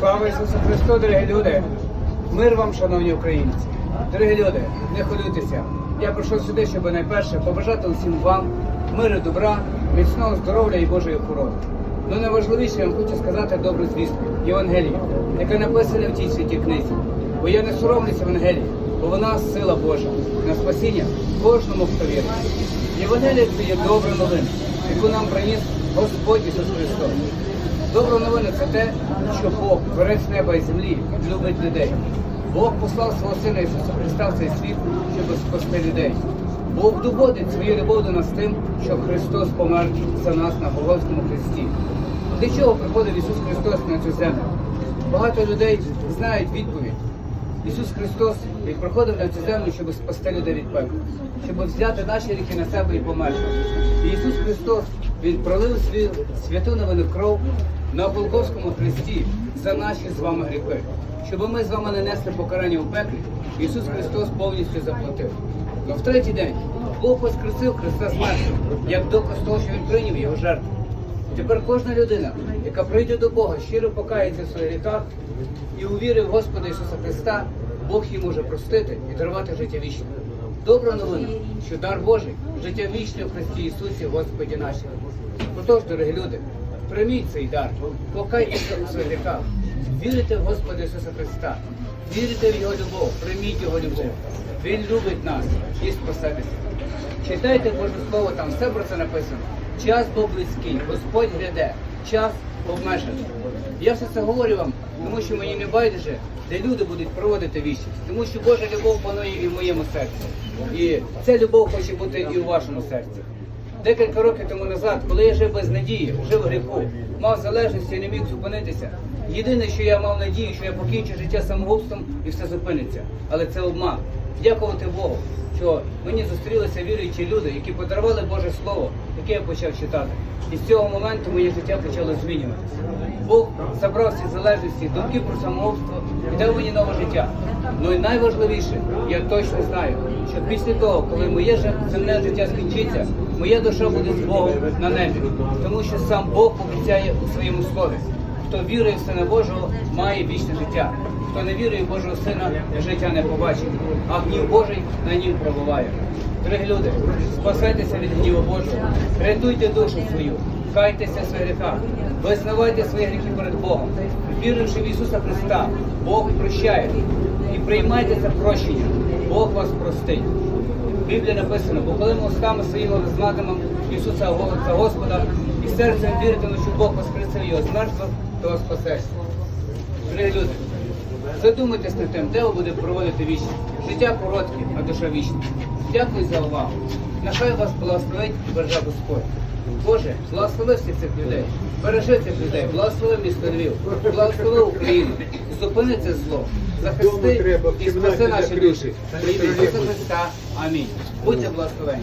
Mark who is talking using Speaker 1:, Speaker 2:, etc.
Speaker 1: Слава Ісусу Христу, дорогі люди! Мир вам, шановні українці! Дорогі люди, не хвилюйтеся. Я прийшов сюди, щоб найперше побажати усім вам миру, добра, міцного здоров'я і Божої охорони. Ну найважливіше я вам хочу сказати добру звістку Євангелію, яка написана в тій святій книзі. Бо я не соромлюсь Євангелії, бо вона сила Божа на спасіння кожному, хто вірить. Євангелія це є добра новина, яку нам приніс Господь Ісус Христос. Добра новина це те, що Бог, творець неба і землі, любить людей. Бог послав свого Сина Ісуса Христа в цей світ, щоб спасти людей. Бог доводить свою любов до нас тим, що Христос помер за нас на Голгофському хресті. Для чого приходив Ісус Христос на цю землю? Багато людей знають відповідь. Ісус Христос Він приходив на цю землю, щоб спасти людей від пекла, щоб взяти наші ріки на себе і померти. І Ісус Христос Він пролив святу новину кров на Голгофському хресті за наші з вами гріхи. Щоб ми з вами не несли покарання у пеклі, Ісус Христос повністю заплатив. Но в третій день Бог воскресив Христа з мертвих, як доказ того, що Він прийняв його жертву. Тепер кожна людина, яка прийде до Бога, щиро покається в своїх гріхах і увірить в Господа Ісуса Христа, Бог їй може простити і дарувати життя вічне. Добра новина, що дар Божий, життя вічне в Христі Ісусі, Господі нашому. Отож, дорогі люди, прийміть цей дар, покайтеся у своїх гріхах, вірите в Господа Ісуса Христа, вірите в Його любов, прийміть Його любов. Він любить нас і спасетеся. Читайте Боже Слово, там все про це написано. Час був близький, Господь гряде, час обмежений. Я все це говорю вам, тому що мені не байдуже, де люди будуть проводити вічність. Тому що Божа любов панує і в моєму серці. І ця любов хоче бути і у вашому серці. Декілька років тому назад, коли я жив без надії, жив гріху, мав залежність і не міг зупинитися. Єдине, що я мав надію, що я покінчу життя самогубством і все зупиниться. Але це обман. Дякувати Богу, що мені зустрілися віруючі люди, які подарували Боже Слово, яке я почав читати. І з цього моменту моє життя почало змінюватися. Бог забрав всі залежності, думки про самогубство і дав мені нове життя. Ну і найважливіше, я точно знаю, що після того, коли моє земне життя скінчиться, моя душа буде з Богом на небі, тому що сам Бог обіцяє у своєму слові. Хто вірує в Сина Божого, має вічне життя. Хто не вірує в Божого Сина, життя не побачить, а гнів Божий на нім пробуває. Дорогі люди, спасайтеся від гніву Божого, рятуйте душу свою, кайтеся в своїх гріхах, визнавайте свої гріхи перед Богом, віривши в Ісуса Христа, Бог прощає і приймайте це прощення, Бог вас простить. В Біблії написано, бо коли ми устами своїми визнатимемо Ісуса Господа і серцем віритимемо, що Бог воскресив його з мертвих, то спасешся. Дорогі люди, задумайтесь над тим, де ви будете проводити вічність. Життя коротке, а душа вічна. Дякую за увагу. Нехай вас благословить і береже Господь. Боже, благослови всіх цих людей, бережи цих людей, благослови місто Львів, благослови Україну, зупини це зло, захисти і спаси наші душі. Ісуса Христа. Амінь. Будьте благословені.